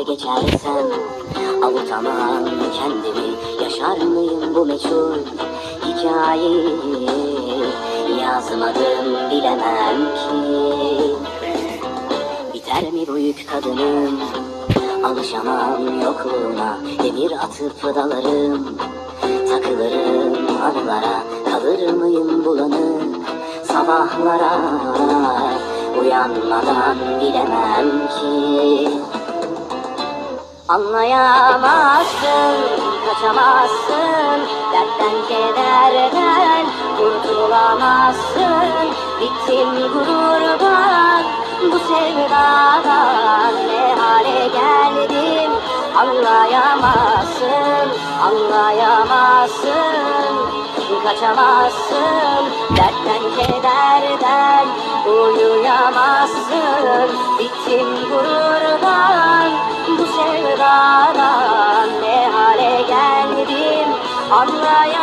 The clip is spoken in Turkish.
köşe geçersem Avutamam kendimi. Yaşar mıyım bu meçhul hikayeyi? Yazmadım bilemem ki. Biter mi bu yük kadının? Alışamam yokluğuna. Demir atıp dalarım. Takılırım anılara. Kalır mıyım bulanık Sabahlara Uyanmadan bilemem ki. Anlayamazsın, kaçamazsın Dertten kederden kurtulamazsın. Bittim gururdan, bu sevdadan Ne hale geldim? Anlayamazsın Anlayamazsın, kaçamazsın. Dertten kederden uyuyamazsın Bittim gururdan, bu sevdadan ne hale geldim? Anlayamazsın